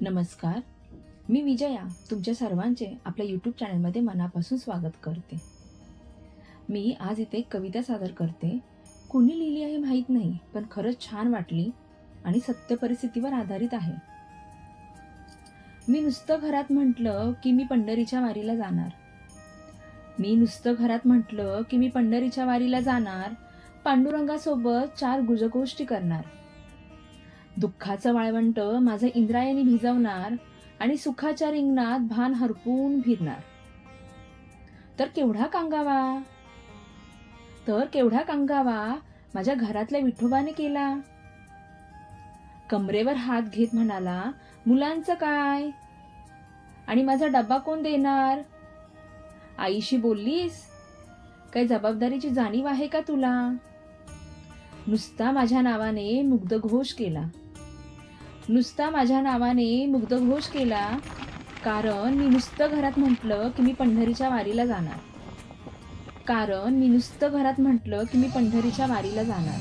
नमस्कार. मी विजया तुमच्या सर्वांचे आपल्या यूट्यूब चॅनलमध्ये मनापासून स्वागत करते. मी आज इथे कविता सादर करते. कोणी लिहिली आहे माहीत नाही पण खरंच छान वाटली आणि सत्य परिस्थितीवर आधारित आहे. मी नुसतं घरात म्हटलं की मी पंढरीच्या वारीला जाणार. मी नुसतं घरात म्हटलं की मी पंढरीच्या वारीला जाणार. पांडुरंगासोबत चार गुजगोष्टी करणार. दुःखाचं वाळवंट माझं इंद्रायणी भिजवणार आणि सुखाच्या रिंगणात भान हरपून फिरणार. तर केवढा कांगावा? तर केवढा कांगावा माझ्या घरातल्या विठोबाने केला? कमरेवर हात घेत म्हणाला मुलांचं काय? आणि माझा डब्बा कोण देणार? आईशी बोललीस? काही जबाबदारीची जाणीव आहे का तुला? नुसता माझ्या नावाने मुग्धघोष केला. नुसता माझ्या नावाने मुग्धघोष केला कारण मी नुसतं घरात म्हटलं की मी पंढरीच्या वारीला जाणार. कारण मी नुसतं घरात म्हटलं की मी पंढरीच्या वारीला जाणार.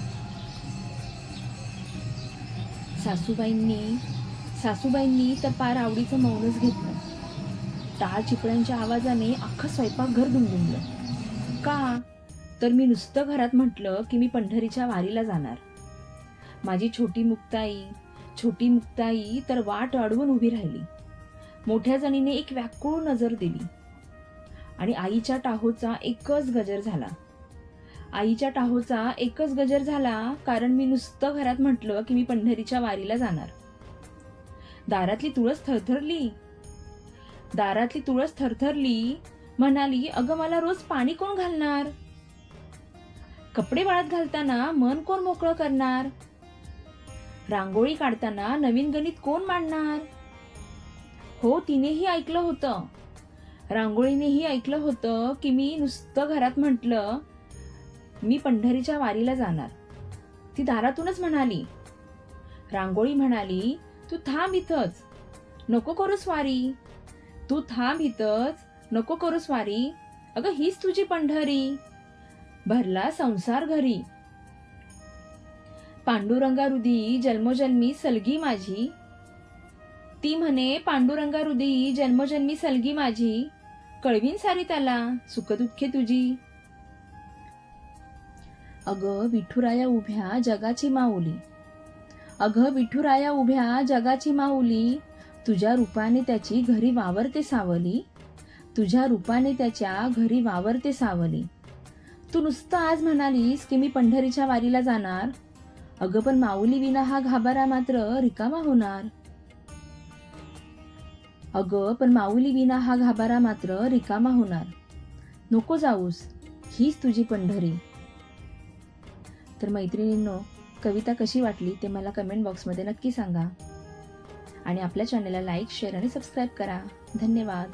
सासूबाईंनी सासूबाईंनी तर पार आवडीचं मौनच घेतलं. टाळ चिपळ्यांच्या आवाजाने अख्खं स्वयंपाकघर दुमदुमलं. का? तर मी नुसतं घरात म्हटलं की मी पंढरीच्या वारीला जाणार. माझी छोटी मुक्ताई छोटी मुक्ताई तर वाट अडवून उभी राहिली. मोठ्या जणीने एक व्याकुळ नजर दिली. आणि आईच्या टाहोचा एकच गजर झाला. आईच्या टाहोचा एकच गजर झाला कारण मी नुसतं घरात म्हटलं की मी पंढरीच्या वारीला जाणार. दारातली तुळस थरथरली. दारातली तुळस थरथरली. म्हणाली अगं मला रोज पाणी कोण घालणार? कपडे वाळत घालताना मन कोण मोकळं करणार? रांगोळी काढताना नवीन गणित कोण मांडणार? हो तिनेही ऐकलं होतं. रांगोळीनेही ऐकलं होतं की मी नुसतं घरात म्हटलं मी पंढरीच्या वारीला जाणार. ती दारातूनच म्हणाली. रांगोळी म्हणाली तू थांब इथंच. नको करूस वारी. तू थांब इथंच. नको करूस वारी. अगं हीच तुझी पंढरी. भरला संसार घरी. पांडुरंगा जन्मोजन्मी सलगी माझी. ती म्हणे पांडुरंगा जन्मोजन्मी सलगी माझी. कळवीन सारी त्याला सुखदुःखे तुझी. अगं विठुराया उभ्या जगाची माऊली. अगं विठुराया उभ्या जगाची माऊली. तुझ्या रूपाने त्याची घरी वावरते सावली. तुझ्या रूपाने त्याच्या घरी वावरते सावली. तू नुसतं आज म्हणालीस की मी पंढरीच्या वारीला जाणार. अगं पण माऊली विना हा घाबारा मात्र रिकामा होणार. अगं पण माऊली विना हा घाबारा मात्र रिकामा होणार. नको जाऊस हीच तुझी पंढरी. तर मैत्रिणींनो कविता कशी वाटली ते मला कमेंट बॉक्समध्ये नक्की सांगा. आणि आपल्या चॅनलला लाईक शेअर आणि सबस्क्राईब करा. धन्यवाद.